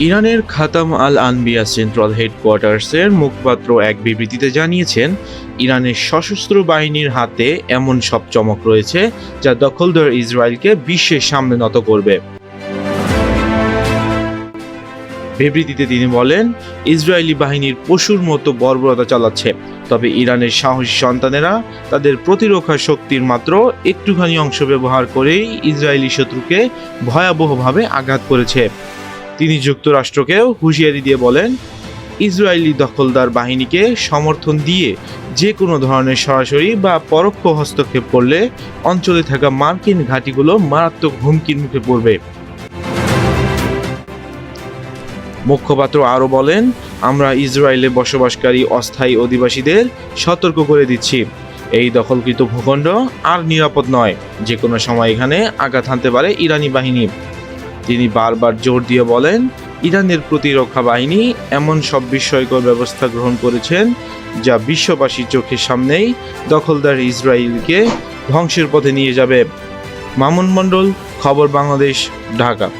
ইরানের খাতাম আল আনবিয়া সেন্ট্রাল হেডকোয়ার্টার্সের মুখপাত্র এক বিবৃতিতে জানিয়েছেন, ইরানের সশস্ত্র বাহিনীর হাতে এমন সব চমক রয়েছে যা দখলদার ইসরায়েলকে বিশ্বের সামনে নত করবে। বিবৃতিতে তিনি বলেন, ইসরায়েলি বাহিনীর পশুর মতো বর্বরতা চালাচ্ছে, তবে ইরানের সাহসী সন্তানেরা তাদের প্রতিরক্ষা শক্তির মাত্র একটুখানি অংশ ব্যবহার করেই ইসরায়েলি শত্রুকে ভয়াবহভাবে আঘাত করেছে। তিনি যুক্তরাষ্ট্রকেও হুঁশিয়ারি দিয়ে বলেন, ইসরায়েলি দখলদার বাহিনীকে সমর্থন দিয়ে যে কোনো ধরনের সরাসরি বা পরোক্ষ হস্তক্ষেপ করলে অঞ্চলে থাকা মার্কিন ঘাঁটিগুলো মারাত্মক হুমকির মুখে পড়বে। মুখপাত্র আরও বলেন, আমরা ইসরায়েলে বসবাসকারী অস্থায়ী অধিবাসীদের সতর্ক করে দিচ্ছি। এই দখলকৃত ভূখণ্ড আর নিরাপদ নয়। যে কোনো সময় এখানে আঘাত হানতে পারে ইরানি বাহিনী। তিনি বারবার জোর দিয়ে বলেন, ইরানের প্রতিরক্ষা বাহিনী এমন সব বিস্ময়কর ব্যবস্থা গ্রহণ করেছেন যা বিশ্ববাসীর চোখের সামনেই দখলদার ইসরায়েলকে ধ্বংসের পথে নিয়ে যাবে। মামুন মণ্ডল, খবর বাংলাদেশ, ঢাকা।